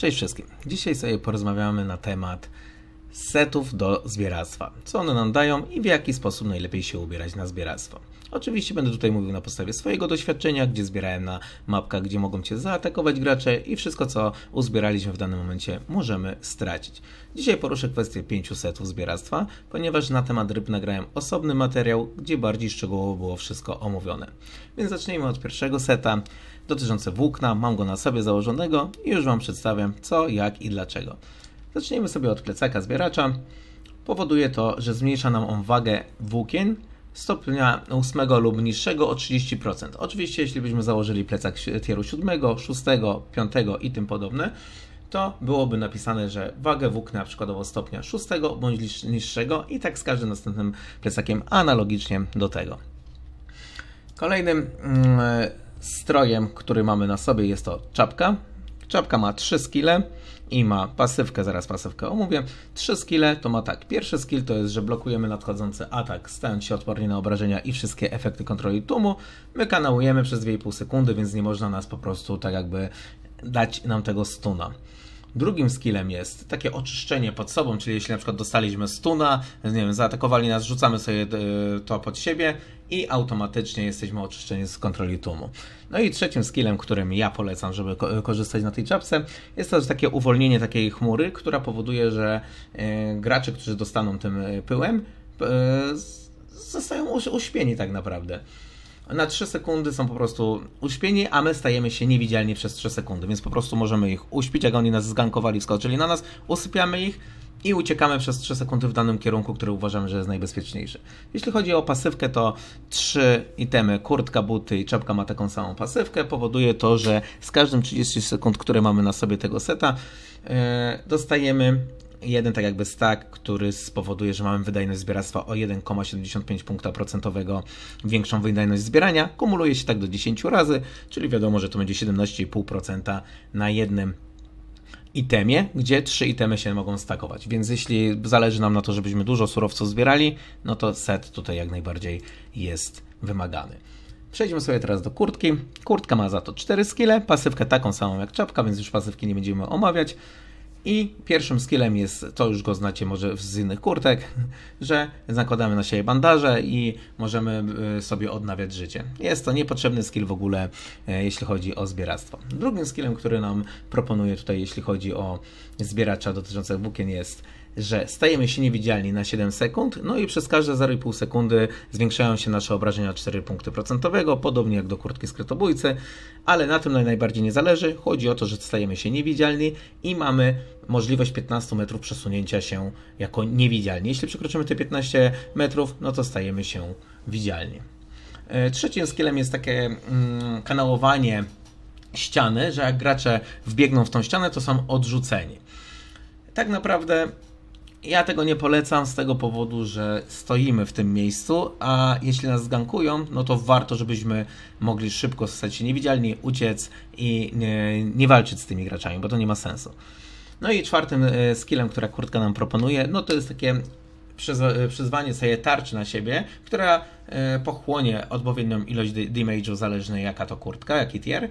Cześć wszystkim. Dzisiaj sobie porozmawiamy na temat setów do zbieractwa. Co one nam dają i w jaki sposób najlepiej się ubierać na zbieractwo. Oczywiście będę tutaj mówił na podstawie swojego doświadczenia, gdzie zbierałem na mapkach, gdzie mogą Cię zaatakować gracze i wszystko, co uzbieraliśmy w danym momencie, możemy stracić. Dzisiaj poruszę kwestię pięciu setów zbieractwa, ponieważ na temat ryb nagrałem osobny materiał, gdzie bardziej szczegółowo było wszystko omówione. Więc zacznijmy od pierwszego seta dotyczące włókna. Mam go na sobie założonego i już Wam przedstawiam co, jak i dlaczego. Zacznijmy sobie od plecaka zbieracza. Powoduje to, że zmniejsza nam on wagę włókien stopnia 8 lub niższego o 30%. Oczywiście, jeśli byśmy założyli plecak tieru 7, 6, 5 i tym podobne, to byłoby napisane, że wagę włókna przykładowo stopnia 6 bądź niższego i tak z każdym następnym plecakiem analogicznie do tego. Kolejnym mm, strojem, który mamy na sobie jest to czapka. Czapka ma 3 skille i ma pasywkę, zaraz pasywkę omówię. Trzy skille to ma tak. Pierwszy skill to jest, że blokujemy nadchodzący atak, stając się odporni na obrażenia i wszystkie efekty kontroli tłumu. My kanałujemy przez 2,5 sekundy, więc nie można nas po prostu tak jakby dać nam tego stuna. Drugim skillem jest takie oczyszczenie pod sobą, czyli jeśli na przykład dostaliśmy stuna, nie wiem, zaatakowali nas, rzucamy sobie e, to pod siebie i automatycznie jesteśmy oczyszczeni z kontroli tłumu. No i trzecim skillem, którym ja polecam, żeby korzystać na tej czapce, jest to takie uwolnienie takiej chmury, która powoduje, że e, gracze, którzy dostaną tym e, pyłem, zostają uśpieni tak naprawdę na 3 sekundy są po prostu uśpieni, a my stajemy się niewidzialni przez 3 sekundy, więc po prostu możemy ich uśpić, jak oni nas zgankowali, wskoczyli na nas, usypiamy ich i uciekamy przez 3 sekundy w danym kierunku, który uważamy, że jest najbezpieczniejszy. Jeśli chodzi o pasywkę, to 3 itemy, kurtka, buty i czapka ma taką samą pasywkę. Powoduje to, że z każdym 30 sekund, które mamy na sobie tego seta, yy, dostajemy jeden tak jakby stack, który spowoduje, że mamy wydajność zbieractwa o 1,75 punkta procentowego większą wydajność zbierania. Kumuluje się tak do 10 razy, czyli wiadomo, że to będzie 17,5% na jednym itemie, gdzie trzy itemy się mogą stakować. Więc jeśli zależy nam na to, żebyśmy dużo surowców zbierali, no to set tutaj jak najbardziej jest wymagany. Przejdźmy sobie teraz do kurtki. Kurtka ma za to 4 skille, pasywkę taką samą jak czapka, więc już pasywki nie będziemy omawiać. I pierwszym skillem jest, to już go znacie może z innych kurtek, że zakładamy na siebie bandaże i możemy e, sobie odnawiać życie. Jest to niepotrzebny skill w ogóle, e, jeśli chodzi o zbieractwo. Drugim skillem, który nam proponuje tutaj, jeśli chodzi o zbieracza dotyczących włókien jest że stajemy się niewidzialni na 7 sekund, no i przez każde 0,5 sekundy zwiększają się nasze obrażenia o 4 punkty procentowego, podobnie jak do kurtki skrytobójcy, ale na tym najbardziej nie zależy. Chodzi o to, że stajemy się niewidzialni i mamy możliwość 15 metrów przesunięcia się jako niewidzialni. Jeśli przekroczymy te 15 metrów, no to stajemy się widzialni. E, trzecim skillem jest takie mm, kanałowanie ściany, że jak gracze wbiegną w tą ścianę, to są odrzuceni. Tak naprawdę ja tego nie polecam z tego powodu, że stoimy w tym miejscu, a jeśli nas zgankują, no to warto, żebyśmy mogli szybko stać się niewidzialni, uciec i nie, nie walczyć z tymi graczami, bo to nie ma sensu. No i czwartym e, skillem, która kurtka nam proponuje, no to jest takie e, przyzwanie sobie tarczy na siebie, która e, pochłonie odpowiednią ilość damage'u, zależnie jaka to kurtka, jaki tier.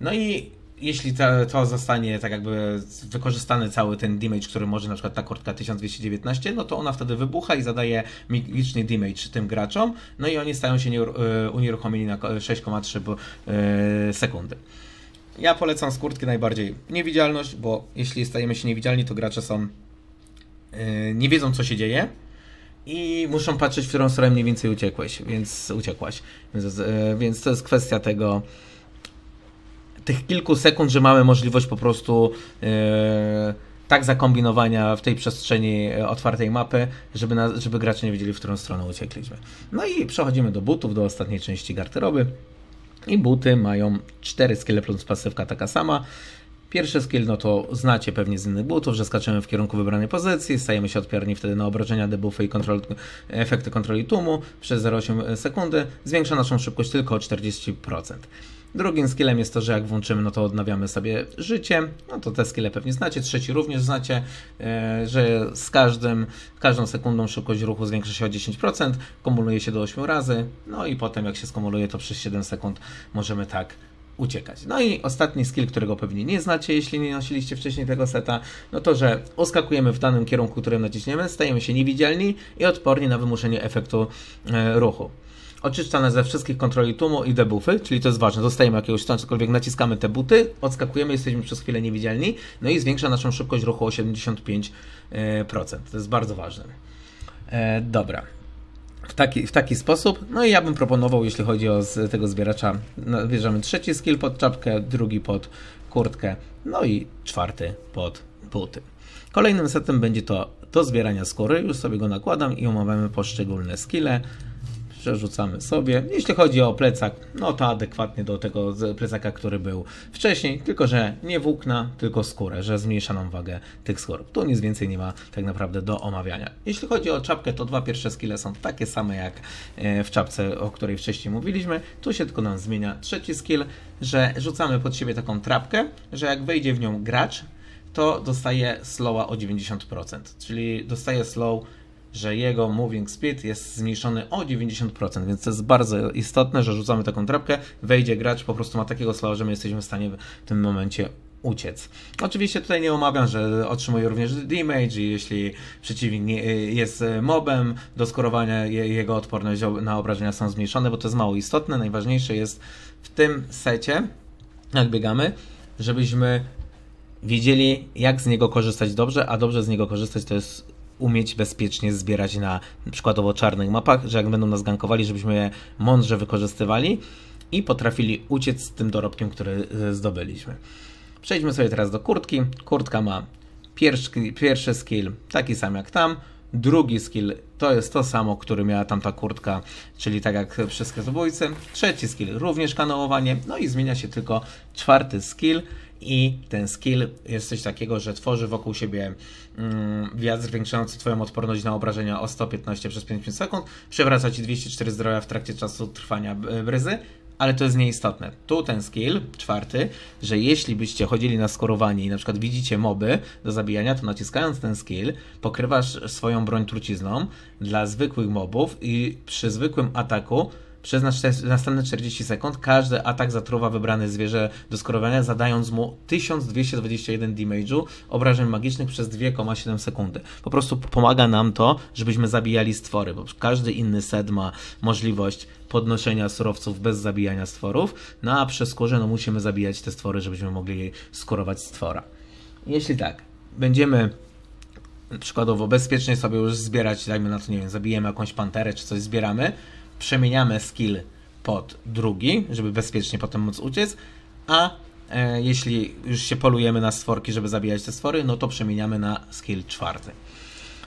No i jeśli to, to, zostanie tak jakby wykorzystany cały ten damage, który może na przykład ta kurtka 1219, no to ona wtedy wybucha i zadaje magiczny damage tym graczom, no i oni stają się e, unieruchomieni na 6,3 e, sekundy. Ja polecam z kurtki najbardziej niewidzialność, bo jeśli stajemy się niewidzialni, to gracze są e, nie wiedzą co się dzieje i muszą patrzeć, w którą stronę mniej więcej uciekłeś, więc uciekłaś. Więc, więc to jest kwestia tego, tych kilku sekund, że mamy możliwość po prostu e, tak zakombinowania w tej przestrzeni e, otwartej mapy, żeby, na, żeby gracze nie wiedzieli, w którą stronę uciekliśmy. No i przechodzimy do butów, do ostatniej części garderoby. I buty mają 4 skille plus pasywka taka sama. Pierwszy skill, no to znacie pewnie z innych butów, że skaczemy w kierunku wybranej pozycji, stajemy się odporni wtedy na obrażenia, debuffy i kontrol, efekty kontroli tłumu przez 0,8 sekundy. Zwiększa naszą szybkość tylko o 40%. Drugim skillem jest to, że jak włączymy, no to odnawiamy sobie życie. No to te skille pewnie znacie. Trzeci również znacie, e, że z każdym, każdą sekundą szybkość ruchu zwiększa się o 10%, kumuluje się do 8 razy. No i potem jak się skumuluje, to przez 7 sekund możemy tak uciekać. No i ostatni skill, którego pewnie nie znacie, jeśli nie nosiliście wcześniej tego seta, no to, że uskakujemy w danym kierunku, którym naciśniemy, stajemy się niewidzialni i odporni na wymuszenie efektu e, ruchu. Oczyszcza nas ze wszystkich kontroli tłumu i debuffy, czyli to jest ważne. Dostajemy jakiegoś stanu, cokolwiek naciskamy te buty, odskakujemy, jesteśmy przez chwilę niewidzialni, no i zwiększa naszą szybkość ruchu o 75%. To jest bardzo ważne. E, dobra. W taki, w taki sposób. No i ja bym proponował, jeśli chodzi o z tego zbieracza, no, bierzemy trzeci skill pod czapkę, drugi pod kurtkę, no i czwarty pod buty. Kolejnym setem będzie to do zbierania skóry. Już sobie go nakładam i omawiamy poszczególne skille przerzucamy sobie. Jeśli chodzi o plecak, no to adekwatnie do tego plecaka, który był wcześniej, tylko że nie włókna, tylko skórę, że zmniejsza nam wagę tych skór. Tu nic więcej nie ma tak naprawdę do omawiania. Jeśli chodzi o czapkę, to dwa pierwsze skille są takie same jak e, w czapce, o której wcześniej mówiliśmy. Tu się tylko nam zmienia trzeci skill, że rzucamy pod siebie taką trapkę, że jak wejdzie w nią gracz, to dostaje slowa o 90%, czyli dostaje slow że jego moving speed jest zmniejszony o 90%, więc to jest bardzo istotne, że rzucamy taką trapkę, wejdzie gracz, po prostu ma takiego slowa, że my jesteśmy w stanie w tym momencie uciec. Oczywiście tutaj nie omawiam, że otrzymuje również damage i jeśli przeciwnik jest mobem, do skorowania jego odporność na obrażenia są zmniejszone, bo to jest mało istotne. Najważniejsze jest w tym secie, jak biegamy, żebyśmy wiedzieli, jak z niego korzystać dobrze, a dobrze z niego korzystać to jest umieć bezpiecznie zbierać na przykładowo czarnych mapach, że jak będą nas gankowali, żebyśmy je mądrze wykorzystywali i potrafili uciec z tym dorobkiem, który e, zdobyliśmy. Przejdźmy sobie teraz do kurtki. Kurtka ma pierwszy, pierwszy skill taki sam jak tam. Drugi skill to jest to samo, który miała tamta kurtka, czyli tak jak przy skrytobójcy. Trzeci skill również kanałowanie. No i zmienia się tylko czwarty skill i ten skill jest coś takiego, że tworzy wokół siebie mm, wiatr zwiększający Twoją odporność na obrażenia o 115 przez 5 sekund, przewraca Ci 204 zdrowia w trakcie czasu trwania bryzy, ale to jest nieistotne. Tu ten skill, czwarty, że jeśli byście chodzili na skorowanie i na przykład widzicie moby do zabijania, to naciskając ten skill pokrywasz swoją broń trucizną dla zwykłych mobów i przy zwykłym ataku przez następne 40 sekund każdy atak zatruwa wybrane zwierzę do skorowania, zadając mu 1221 damage'u obrażeń magicznych przez 2,7 sekundy. Po prostu pomaga nam to, żebyśmy zabijali stwory, bo każdy inny set ma możliwość podnoszenia surowców bez zabijania stworów, no a przez skórze no musimy zabijać te stwory, żebyśmy mogli skorować stwora. Jeśli tak, będziemy przykładowo bezpiecznie sobie już zbierać, dajmy na to, nie wiem, zabijemy jakąś panterę czy coś zbieramy, przemieniamy skill pod drugi, żeby bezpiecznie potem móc uciec, a e, jeśli już się polujemy na stworki, żeby zabijać te stwory, no to przemieniamy na skill czwarty.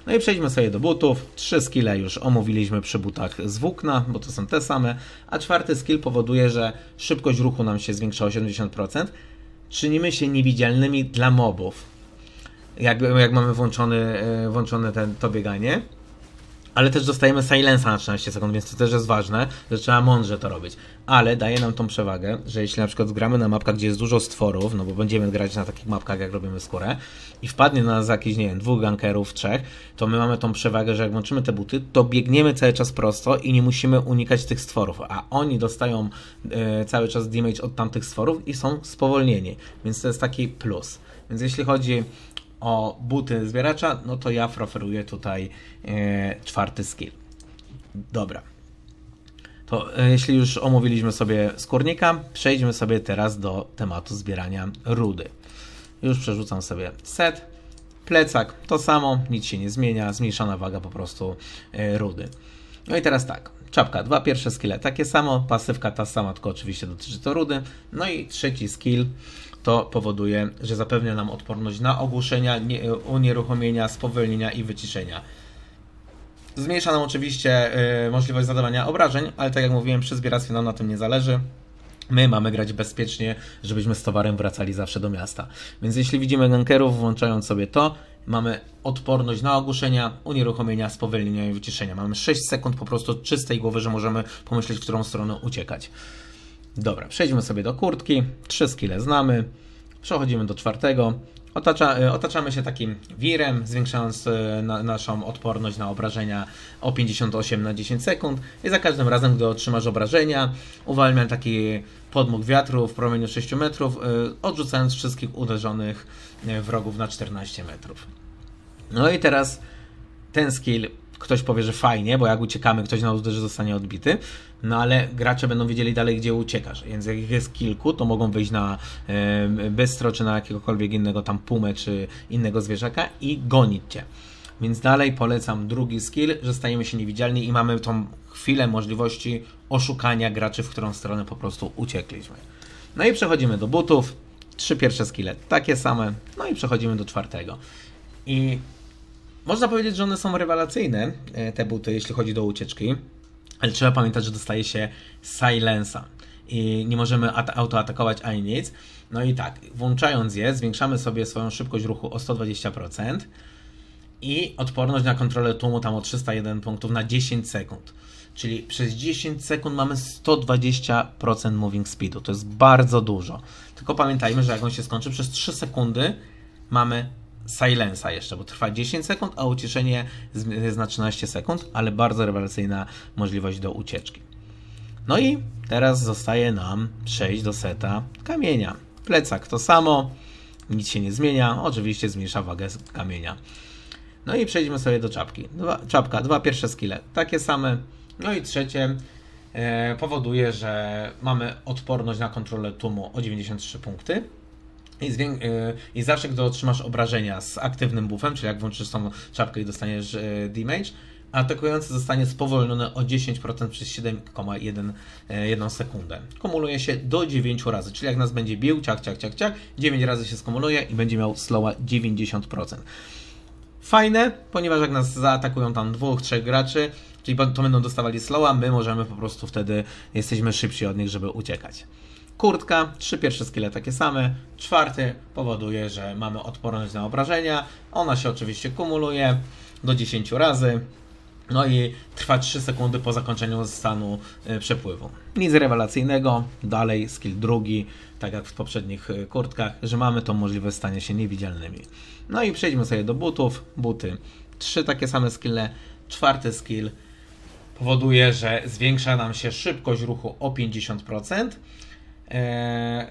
No i przejdźmy sobie do butów. Trzy skille już omówiliśmy przy butach z włókna, bo to są te same, a czwarty skill powoduje, że szybkość ruchu nam się zwiększa o 70%. Czynimy się niewidzialnymi dla mobów. Jak, jak mamy włączony, e, włączone ten, to bieganie ale też dostajemy silensa na 13 sekund, więc to też jest ważne, że trzeba mądrze to robić. Ale daje nam tą przewagę, że jeśli na przykład gramy na mapkach, gdzie jest dużo stworów, no bo będziemy grać na takich mapkach, jak robimy skórę, i wpadnie na nas jakieś, nie wiem, dwóch gankerów, trzech, to my mamy tą przewagę, że jak włączymy te buty, to biegniemy cały czas prosto i nie musimy unikać tych stworów, a oni dostają e, cały czas damage od tamtych stworów i są spowolnieni, więc to jest taki plus. Więc jeśli chodzi o buty zbieracza, no to ja preferuję tutaj e, czwarty skill. Dobra. To e, jeśli już omówiliśmy sobie skórnika, przejdźmy sobie teraz do tematu zbierania rudy. Już przerzucam sobie set. Plecak to samo, nic się nie zmienia, zmniejszona waga po prostu e, rudy. No i teraz tak, czapka, dwa pierwsze skille takie samo, pasywka ta sama, tylko oczywiście dotyczy to rudy. No i trzeci skill to powoduje, że zapewnia nam odporność na ogłuszenia, nie, unieruchomienia, spowolnienia i wyciszenia. Zmniejsza nam oczywiście y, możliwość zadawania obrażeń, ale tak jak mówiłem, przy zbieractwie nam na tym nie zależy. My mamy grać bezpiecznie, żebyśmy z towarem wracali zawsze do miasta. Więc jeśli widzimy gankerów, włączając sobie to, mamy odporność na ogłuszenia, unieruchomienia, spowolnienia i wyciszenia. Mamy 6 sekund po prostu czystej głowy, że możemy pomyśleć, w którą stronę uciekać. Dobra, przejdźmy sobie do kurtki. Trzy skille znamy. Przechodzimy do czwartego. Otacza, e, otaczamy się takim wirem, zwiększając e, na, naszą odporność na obrażenia o 58 na 10 sekund. I za każdym razem, gdy otrzymasz obrażenia, uwalniam taki podmuch wiatru w promieniu 6 metrów, e, odrzucając wszystkich uderzonych wrogów na 14 metrów. No i teraz ten skill, ktoś powie, że fajnie, bo jak uciekamy, ktoś na uderzy, zostanie odbity, no ale gracze będą wiedzieli dalej, gdzie uciekasz, więc jak ich jest kilku, to mogą wyjść na bystro, czy na jakiegokolwiek innego tam pumę, czy innego zwierzaka i gonić cię. Więc dalej polecam drugi skill, że stajemy się niewidzialni i mamy tą chwilę możliwości oszukania graczy, w którą stronę po prostu uciekliśmy. No i przechodzimy do butów. Trzy pierwsze skille takie same. No i przechodzimy do czwartego. I można powiedzieć, że one są rewelacyjne, e, te buty, jeśli chodzi do ucieczki, ale trzeba pamiętać, że dostaje się silensa i nie możemy autoatakować ani nic. No i tak, włączając je, zwiększamy sobie swoją szybkość ruchu o 120% i odporność na kontrolę tłumu tam o 301 punktów na 10 sekund. Czyli przez 10 sekund mamy 120% moving speedu. To jest bardzo dużo. Tylko pamiętajmy, że jak on się skończy, przez 3 sekundy mamy silensa jeszcze, bo trwa 10 sekund, a ucieszenie jest na 13 sekund, ale bardzo rewelacyjna możliwość do ucieczki. No i teraz zostaje nam przejść do seta kamienia. Plecak to samo, nic się nie zmienia, oczywiście zmniejsza wagę kamienia. No i przejdźmy sobie do czapki. Dwa, czapka, dwa pierwsze skille, takie same. No i trzecie e, powoduje, że mamy odporność na kontrolę tłumu o 93 punkty. I, zwię- y, I zawsze, gdy otrzymasz obrażenia z aktywnym buffem, czyli jak włączysz tą czapkę i dostaniesz y, damage, atakujący zostanie spowolniony o 10% przez 7,1 1 sekundę. Kumuluje się do 9 razy, czyli jak nas będzie bił, ciak, ciak, ciak, ciak, 9 razy się skumuluje i będzie miał slowa 90%. Fajne, ponieważ jak nas zaatakują tam dwóch, trzech graczy, czyli to będą dostawali slowa, my możemy po prostu wtedy, jesteśmy szybsi od nich, żeby uciekać. Kurtka, trzy pierwsze skille takie same. Czwarty powoduje, że mamy odporność na obrażenia. Ona się oczywiście kumuluje do 10 razy. No i trwa 3 sekundy po zakończeniu stanu y, przepływu. Nic rewelacyjnego. Dalej skill drugi, tak jak w poprzednich y, kurtkach, że mamy tą możliwość stania się niewidzialnymi. No i przejdźmy sobie do butów. Buty. Trzy takie same skille. Czwarty skill powoduje, że zwiększa nam się szybkość ruchu o 50%. Eee,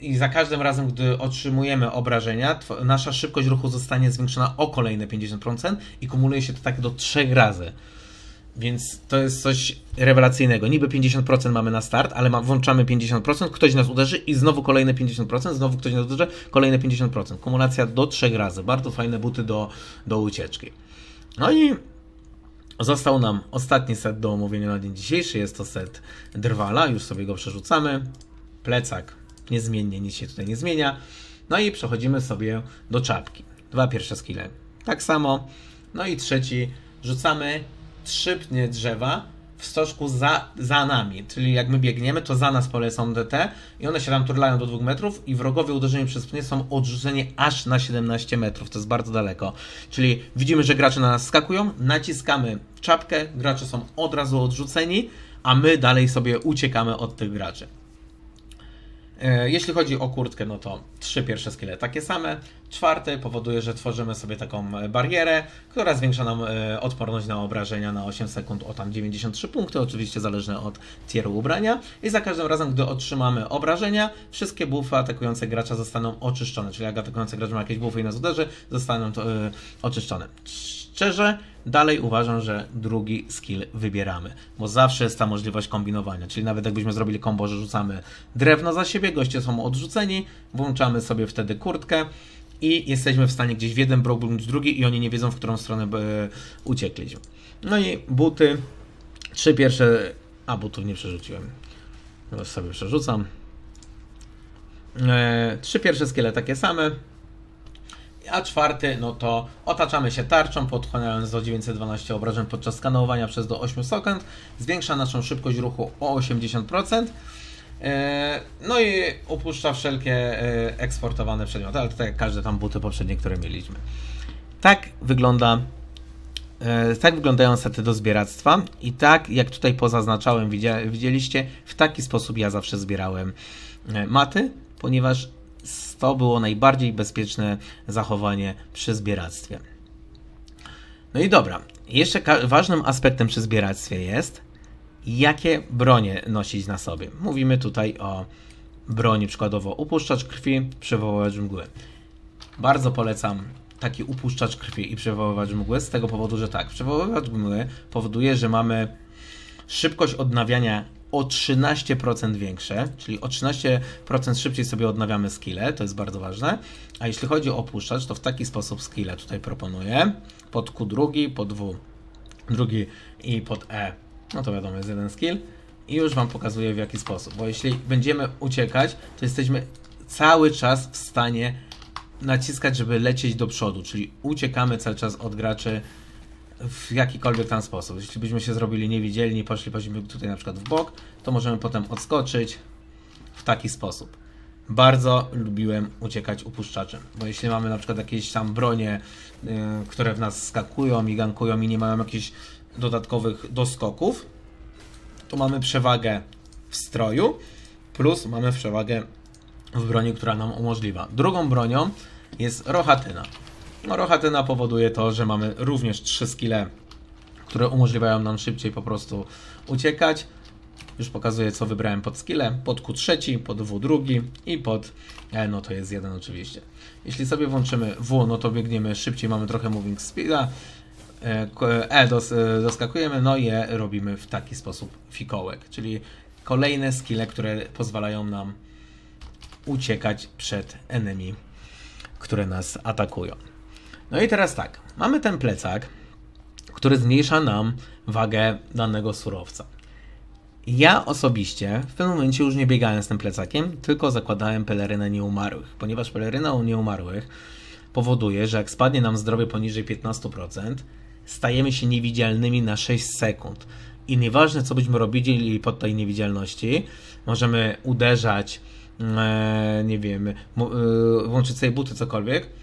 I za każdym razem, gdy otrzymujemy obrażenia, nasza szybkość ruchu zostanie zwiększona o kolejne 50% i kumuluje się to tak do 3 razy. Więc to jest coś rewelacyjnego. Niby 50% mamy na start, ale ma, włączamy 50%, ktoś nas uderzy i znowu kolejne 50%, znowu ktoś nas uderzy, kolejne 50%. Kumulacja do 3 razy. Bardzo fajne buty do, do ucieczki. No i został nam ostatni set do omówienia na dzień dzisiejszy. Jest to set Drwala, już sobie go przerzucamy plecak niezmiennie, nic się tutaj nie zmienia. No i przechodzimy sobie do czapki. Dwa pierwsze skille. Tak samo. No i trzeci, rzucamy trzy pnie drzewa w stożku za, za nami, czyli jak my biegniemy, to za nas polecą DT i one się tam turlają do 2 metrów i wrogowie uderzeni przez pnie są odrzuceni aż na 17 metrów, to jest bardzo daleko. Czyli widzimy, że gracze na nas skakują, naciskamy czapkę, gracze są od razu odrzuceni, a my dalej sobie uciekamy od tych graczy. E, jeśli chodzi o kurtkę, no to trzy pierwsze skille takie same. Czwarty powoduje, że tworzymy sobie taką e, barierę, która zwiększa nam e, odporność na obrażenia na 8 sekund o tam 93 punkty, oczywiście zależne od tieru ubrania. I za każdym razem, gdy otrzymamy obrażenia, wszystkie buffy atakujące gracza zostaną oczyszczone. Czyli jak atakujący gracz ma jakieś buffy i nas uderzy, zostaną to, yy, oczyszczone. Szczerze, dalej uważam, że drugi skill wybieramy, bo zawsze jest ta możliwość kombinowania, czyli nawet jakbyśmy zrobili kombo, że rzucamy drewno za siebie, goście są odrzuceni, włączamy sobie wtedy kurtkę i jesteśmy w stanie gdzieś w jeden brok bądź drugi i oni nie wiedzą, w którą stronę by uciekliśmy. No i buty, trzy pierwsze, a butów nie przerzuciłem, już sobie przerzucam. E, trzy pierwsze skille takie same, a czwarty, no to otaczamy się tarczą, podchłaniając do 912 obrażeń podczas skanowania przez do 8 sekund, zwiększa naszą szybkość ruchu o 80%. E, no i opuszcza wszelkie e, eksportowane przedmioty, ale to jak każde tam buty poprzednie, które mieliśmy. Tak wygląda e, tak wyglądają sety do zbieractwa i tak jak tutaj pozaznaczałem, widzieliście, w taki sposób ja zawsze zbierałem maty, ponieważ to było najbardziej bezpieczne zachowanie przy zbieractwie. No i dobra, jeszcze ważnym aspektem przy zbieractwie jest, jakie bronie nosić na sobie. Mówimy tutaj o broni, przykładowo upuszczacz krwi, przywoływacz mgły. Bardzo polecam taki upuszczacz krwi i przywoływacz mgły z tego powodu, że tak, przywoływacz mgły powoduje, że mamy szybkość odnawiania o 13% większe, czyli o 13% szybciej sobie odnawiamy skille, to jest bardzo ważne. A jeśli chodzi o opuszczacz, to w taki sposób skille tutaj proponuję. Pod Q drugi, pod W drugi i pod E. No to wiadomo, jest jeden skill. I już Wam pokazuję w jaki sposób. Bo jeśli będziemy uciekać, to jesteśmy cały czas w stanie naciskać, żeby lecieć do przodu, czyli uciekamy cały czas od graczy w jakikolwiek tam sposób. Jeśli byśmy się zrobili niewidzialni, poszli poszliśmy tutaj na przykład w bok, to możemy potem odskoczyć w taki sposób. Bardzo lubiłem uciekać upuszczaczem, bo jeśli mamy na przykład jakieś tam bronie, yy, które w nas skakują i gankują i nie mają jakichś dodatkowych doskoków, to mamy przewagę w stroju, plus mamy przewagę w broni, która nam umożliwia. Drugą bronią jest rochatyna. No, rochatyna powoduje to, że mamy również trzy skille, które umożliwiają nam szybciej po prostu uciekać. Już pokazuję, co wybrałem pod skille. Pod Q trzeci, pod W drugi i pod E, no to jest jeden oczywiście. Jeśli sobie włączymy W, no to biegniemy szybciej, mamy trochę moving speeda. E, E dos, e, doskakujemy, no i E robimy w taki sposób fikołek, czyli kolejne skille, które pozwalają nam uciekać przed enemy, które nas atakują. No i teraz tak, mamy ten plecak, który zmniejsza nam wagę danego surowca. Ja osobiście w pewnym momencie już nie biegałem z tym plecakiem, tylko zakładałem pelerynę nieumarłych, ponieważ peleryna u nieumarłych powoduje, że jak spadnie nam zdrowie poniżej 15%, stajemy się niewidzialnymi na 6 sekund. I nieważne, co byśmy robili pod tej niewidzialności, możemy uderzać, e, nie wiem, e, włączyć sobie buty, cokolwiek,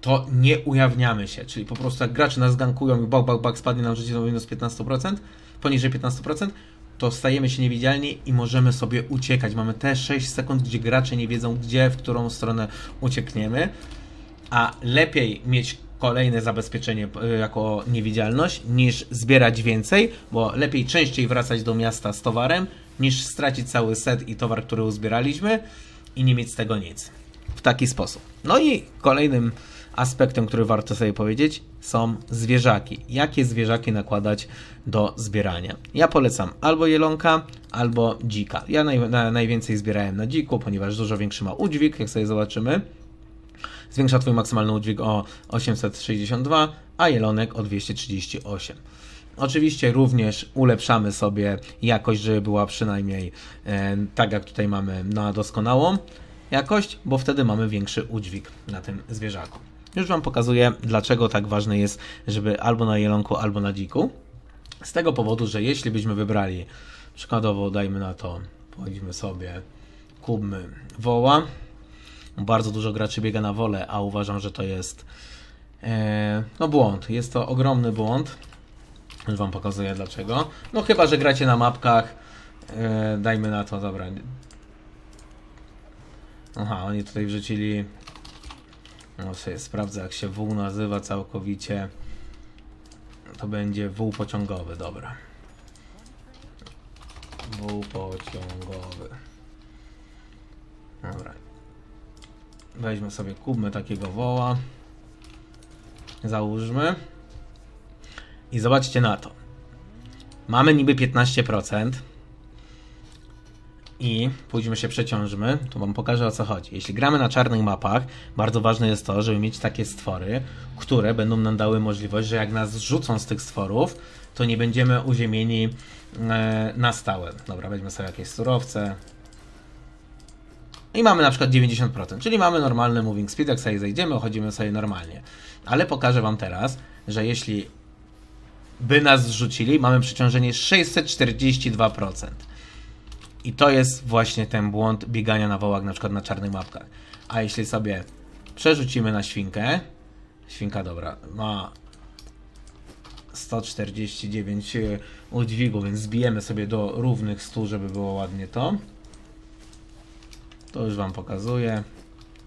to nie ujawniamy się. Czyli po prostu jak gracze nas gankują i bak, bak, bak, spadnie nam życie do minus 15%, poniżej 15%, to stajemy się niewidzialni i możemy sobie uciekać. Mamy te 6 sekund, gdzie gracze nie wiedzą, gdzie, w którą stronę uciekniemy, a lepiej mieć kolejne zabezpieczenie y, jako niewidzialność, niż zbierać więcej, bo lepiej częściej wracać do miasta z towarem, niż stracić cały set i towar, który uzbieraliśmy i nie mieć z tego nic. W taki sposób. No i kolejnym aspektem, który warto sobie powiedzieć, są zwierzaki. Jakie zwierzaki nakładać do zbierania? Ja polecam albo jelonka, albo dzika. Ja naj, na, najwięcej zbierałem na dziku, ponieważ dużo większy ma udźwig, jak sobie zobaczymy. Zwiększa Twój maksymalny udźwig o 862, a jelonek o 238. Oczywiście również ulepszamy sobie jakość, żeby była przynajmniej e, tak jak tutaj mamy na doskonałą jakość, bo wtedy mamy większy udźwig na tym zwierzaku. Już Wam pokazuję, dlaczego tak ważne jest, żeby albo na jelonku, albo na dziku. Z tego powodu, że jeśli byśmy wybrali, przykładowo dajmy na to, powiedzmy sobie, kubmy woła, bardzo dużo graczy biega na wolę, a uważam, że to jest e, no błąd. Jest to ogromny błąd. Już Wam pokazuję dlaczego. No chyba, że gracie na mapkach, e, dajmy na to, dobra. Aha, oni tutaj wrzucili no sobie sprawdzę jak się wół nazywa całkowicie. To będzie wół pociągowy, dobra. Wół pociągowy. Dobra. Weźmy sobie, kupmy takiego woła. Załóżmy. I zobaczcie na to. Mamy niby 15%. I pójdźmy się przeciążmy, to wam pokażę o co chodzi. Jeśli gramy na czarnych mapach, bardzo ważne jest to, żeby mieć takie stwory, które będą nam dały możliwość, że jak nas zrzucą z tych stworów, to nie będziemy uziemieni e, na stałe. Dobra, weźmy sobie jakieś surowce. I mamy na przykład 90%, czyli mamy normalny moving speed, jak sobie zejdziemy, chodzimy sobie normalnie. Ale pokażę wam teraz, że jeśli by nas zrzucili, mamy przeciążenie 642%. I to jest właśnie ten błąd biegania na wołach, na przykład na czarnych mapkach. A jeśli sobie przerzucimy na świnkę, świnka dobra, ma 149 udźwigu, więc zbijemy sobie do równych 100, żeby było ładnie to. To już Wam pokazuję.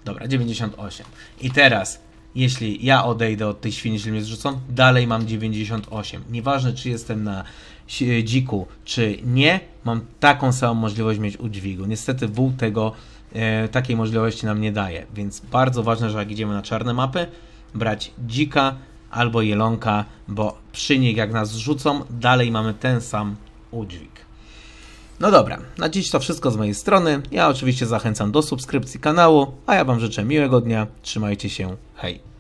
Dobra, 98. I teraz, jeśli ja odejdę od tej świni, jeśli mnie zrzucą, dalej mam 98. Nieważne, czy jestem na si- dziku, czy nie, mam taką samą możliwość mieć udźwigu. Niestety wół tego, e, takiej możliwości nam nie daje, więc bardzo ważne, że jak idziemy na czarne mapy, brać dzika albo jelonka, bo przy nich jak nas zrzucą, dalej mamy ten sam udźwig. No dobra, na dziś to wszystko z mojej strony. Ja oczywiście zachęcam do subskrypcji kanału, a ja Wam życzę miłego dnia. Trzymajcie się. はい。